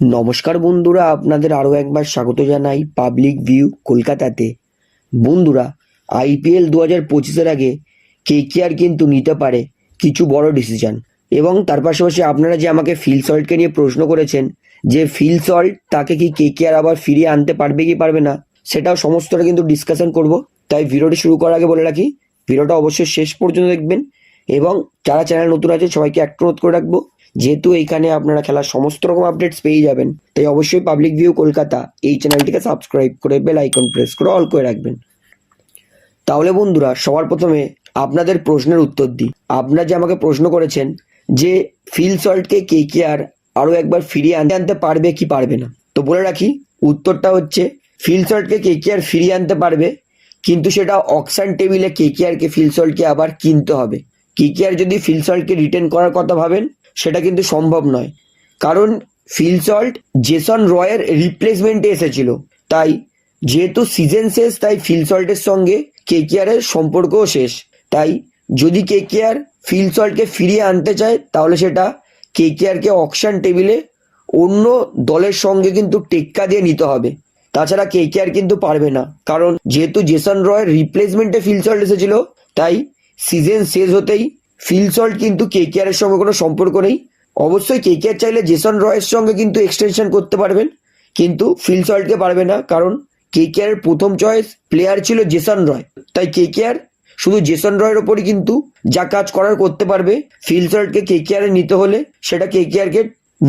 নমস্কার বন্ধুরা, আপনাদের আরও একবার স্বাগত জানাই পাবলিক ভিউ কলকাতাতে। বন্ধুরা, আইপিএল দু হাজার পঁচিশের আগে কেকেআর কিন্তু নিতে পারে কিছু বড় ডিসিশন এবং তার পাশাপাশি আপনারা যে আমাকে ফিল সল্টকে নিয়ে প্রশ্ন করেছেন, যে ফিল সল্ট তাকে কি কেকেআর আবার ফিরিয়ে আনতে পারবে কি পারবে না, সেটাও সমস্তটা কিন্তু ডিসকাশন করব। তাই ভিডিওটি শুরু করার আগে বলে রাখি, ভিডিওটা অবশ্যই শেষ পর্যন্ত দেখবেন এবং যারা চ্যানেল নতুন আছে সবাইকে অনুরোধ করে রাখব যেহেতু এইখানে আপনারা খেলার সমস্ত রকম আপডেটস পেয়ে যাবেন, তাই অবশ্যই পাবলিক ভিউ কলকাতা এই চ্যানেলটিকে সাবস্ক্রাইব করে বেল আইকন প্রেস করে অল করে রাখবেন। তাহলে বন্ধুরা, সবার প্রথমে আপনাদের প্রশ্নের উত্তর দিই। আপনারা যে আমাকে প্রশ্ন করেছেন যে ফিল সল্টকে কে কে আর আরও একবার ফিরিয়ে আনতে আনতে পারবে কি পারবে না, তো বলে রাখি, উত্তরটা হচ্ছে ফিল সল্টকে কে কে আর ফিরিয়ে আনতে পারবে, কিন্তু সেটা অকশান টেবিলে কে কে আরকে ফিল সল্টকে আবার কিনতে হবে। কে কে আর যদি ফিল সল্টকে রিটার্ন করার কথা ভাবেন সেটা কিন্তু সম্ভব নয়। কারণ ফিল সল্ট জেসন রয়ের রিপ্লেসমেন্টে এসেছিল। তাই যেহেতু সিজন শেষ, তাই ফিল সল্টের সঙ্গে কে এর সম্পর্কও শেষ। তাই যদি কে আর ফিল ফিরিয়ে আনতে চায়, তাহলে সেটা কে কে অকশন টেবিলে অন্য দলের সঙ্গে কিন্তু টেক্কা দিয়ে নিতে হবে। তাছাড়া কে আর কিন্তু পারবে না। কারণ যেহেতু জেসন রয়ের রিপ্লেসমেন্টে ফিল সল্ট এসেছিল, তাই সিজন শেষ হতেই ফিল সল্ট কিন্তু কে এর সঙ্গে কোনো সম্পর্ক নেই। অবশ্যই কে আর চাইলে জেসন রয়ের সঙ্গে কিন্তু এক্সটেনশন করতে পারবেন। কিন্তু ফিল সল্টকে পারবে না, কারণ কে এর প্রথম চয়েস প্লেয়ার ছিল জেসন রয়। তাই কে আর শুধু জেসন রয়ের ওপরই কিন্তু যা কাজ করার করতে পারবে ফিল সল্টকে কে কে নিতে হলে সেটা কে কে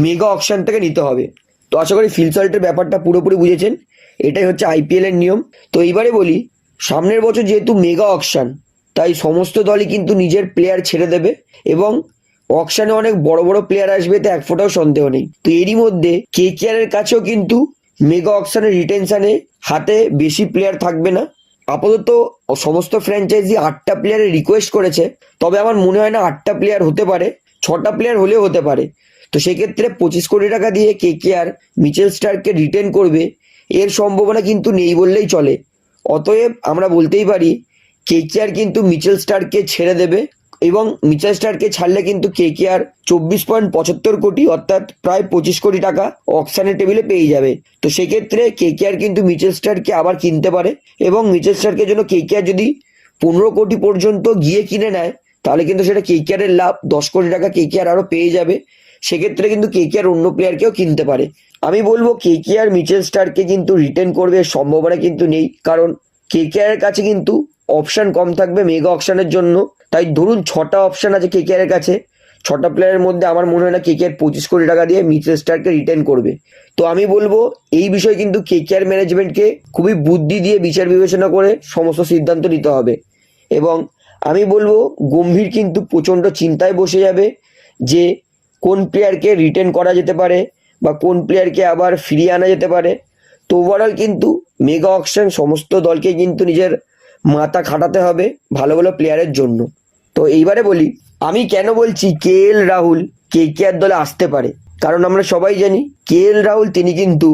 মেগা অপশন থেকে নিতে হবে। তো আশা করি ফিল সল্টের ব্যাপারটা পুরোপুরি বুঝেছেন। এটাই হচ্ছে আইপিএল এর নিয়ম। তো এইবারে বলি, সামনের বছর যেহেতু মেগা অকশন তাই সমস্ত দলই কিন্তু নিজের প্লেয়ার ছেড়ে দেবে এবং অকশানে অনেক বড় বড় প্লেয়ার আসবে, তো এক ফোটাও সন্দেহ নেই। তো এরই মধ্যে কে এর কাছেও কিন্তু মেগা অকশনের রিটেনশনে হাতে বেশি প্লেয়ার থাকবে না। আপাতত সমস্ত ফ্র্যাঞ্চাইজি আটটা প্লেয়ারের রিকোয়েস্ট করেছে, তবে আমার মনে হয় না আটটা প্লেয়ার হতে পারে, ছটা প্লেয়ার হলেও হতে পারে। তো সেক্ষেত্রে পঁচিশ কোটি টাকা দিয়ে কে কে আর মিচেল স্টারকে রিটেন করবে, এর সম্ভাবনা কিন্তু নেই বললেই চলে। অতএব আমরা বলতেই পারি কে কে আর কিন্তু মিচেল স্টারকে ছেড়ে দেবে এবং মিচেল স্টারকে ছাড়লে কিন্তু কে কে আর চব্বিশ পয়েন্ট পঁচাত্তর কোটি অর্থাৎ প্রায় পঁচিশ কোটি টাকা অকশানের টেবিলে পেয়ে যাবে। তো সেক্ষেত্রে কে কে আর কিন্তু মিচেল স্টারকে আবার কিনতে পারে এবং মিচেল স্টারকে জন্য কে কে আর যদি পনেরো কোটি পর্যন্ত গিয়ে কিনে নেয়, তাহলে কিন্তু সেটা কে লাভ, দশ কোটি টাকা কে কে আর আরও পেয়ে যাবে। সেক্ষেত্রে কিন্তু কে কে আর অন্য প্লেয়ারকেও কিনতে পারে। আমি বলব কে কে আর মিচেল স্টারকে কিন্তু রিটার্ন করবে সম্ভাবনা কিন্তু নেই, কারণ কে কে কাছে কিন্তু অপশান কম থাকবে মেগা অপশানের জন্য। তাই ধরুন ছটা অপশান আছে কে এর কাছে। ছটা প্লেয়ারের মধ্যে আমার মনে হয় না কে কে পঁচিশ কোটি টাকা দিয়ে মিচেল স্টারকে রিটার্ন করবে। তো আমি বলব, এই বিষয়ে কিন্তু কে কে ম্যানেজমেন্টকে খুবই বুদ্ধি দিয়ে বিচার বিবেচনা করে সমস্ত সিদ্ধান্ত নিতে হবে। এবং আমি বলব, গম্ভীর কিন্তু প্রচণ্ড চিন্তায় বসে যাবে যে কোন প্লেয়ারকে রিটার্ন করা যেতে পারে বা কোন প্লেয়ারকে আবার ফিরিয়ে আনা যেতে পারে। তো ওভারঅল কিন্তু মেগা অকশন সমস্ত দলকে কিন্তু নিজের মাথা খাটাতে হবে ভালো ভালো প্লেয়ারের জন্য। তো এইবারে বলি, আমি কেন বলছি কে এল রাহুল কে কে আর দলে আসতে পারে? কারণ আমরা সবাই জানি কে এল রাহুল, তিনি কিন্তু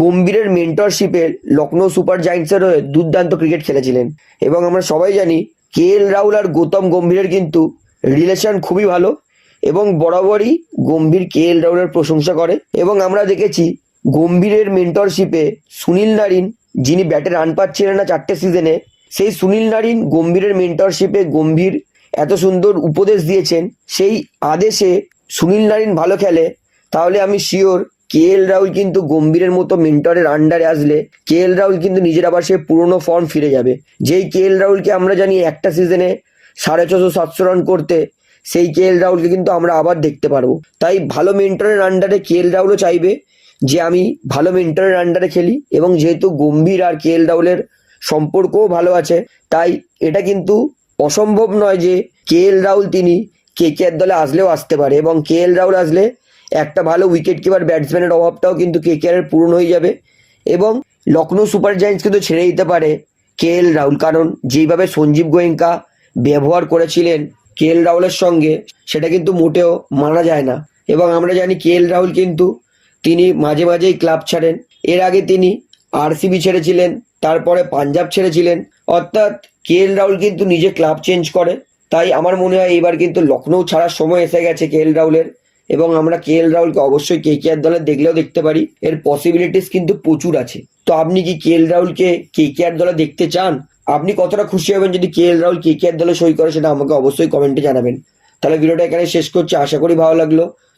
গম্ভীরের মেন্টরশিপে লখনৌ সুপার জায়েন্টসের হয়ে দুর্দান্ত ক্রিকেট খেলেছিলেন। এবং আমরা সবাই জানি কে এল রাহুল আর গৌতম গম্ভীরের কিন্তু রিলেশন খুবই ভালো এবং বরাবরই গম্ভীর কে এল রাহুলের প্রশংসা করে। এবং আমরা দেখেছি গম্ভীরের মেন্টরশিপে সুনীল নারিন, যিনি ব্যাটে রান পাচ্ছিলেন না চারটে সিজনে সেই সুনীল নারিন গম্ভীরের মেন্টরশিপে গম্ভীর এত সুন্দর উপদেশ দিয়েছেন, সেই আদেশে সুনীল নারিন ভালো খেলে, তাহলে আমি শিওর কে এল রাহুল কিন্তু গম্ভীরের মতো মেন্টরের আন্ডারে আসলে কে এল রাহুল কিন্তু নিজের আবার সে পুরনো ফর্ম ফিরে যাবে। যেই কে এল রাহুলকে আমরা জানি একটা সিজনে সাড়ে ছশো সাতশো রান করতে, সেই কে এল রাহুলকে কিন্তু আমরা আবার দেখতে পারব। তাই ভালো মেন্টরের আন্ডারে কে এল রাহুলও চাইবে যে আমি ভালো মেন্টরের আন্ডারে খেলি এবং যেহেতু গম্ভীর আর কে এল রাহুলের সম্পর্কও ভালো আছে। তাই এটা কিন্তু অসম্ভব নয় যে কে এল রাহুল তিনি কে কে আর দলে আসলেও আসতে পারে এবং কে এল রাহুল আসলে একটা ভালো উইকেট কিপার ব্যাটসম্যানের অভাবটাও কিন্তু কে কে আর পূরণ হয়ে যাবে এবং লখনৌ সুপার জায়েন্টস কিন্তু ছেড়ে দিতে পারে কে এল রাহুল। কারণ যেইভাবে সঞ্জীব গোয়েঙ্কা ব্যবহার করেছিলেন কে এল রাহুলের সঙ্গে, সেটা কিন্তু মোটেও মানা যায় না। এবং আমরা জানি কে এল রাহুল কিন্তু তিনি মাঝে মাঝেই ক্লাব ছাড়েন। এর আগে তিনি আরসিবি ছেড়েছিলেন। তারপরে পাঞ্জাব ছেড়েছিলেন। অর্থাৎ কে এল রাহুল কিন্তু নিজে ক্লাব চেঞ্জ করে। তাই আমার মনে হয় এবার কিন্তু লখনৌ ছাড়ার সময় এসে গেছে কে এল রাহুলের। এবং আমরা কে এল রাহুলকে অবশ্যই কে কে আর দলে দেখলেও দেখতে পারি। এর পসিবিলিটিস কিন্তু প্রচুর আছে। তো আপনি কি কে এল রাহুলকে কে কে আর দলে দেখতে চান? আপনি কতটা খুশি হবেন যদি কে এল রাহুল কে কে আর দলে সই করে সেটা আমাকে অবশ্যই কমেন্টে জানাবেন। তাহলে ভিডিওটা এখানে শেষ করছি। আশা করি ভালো লাগল।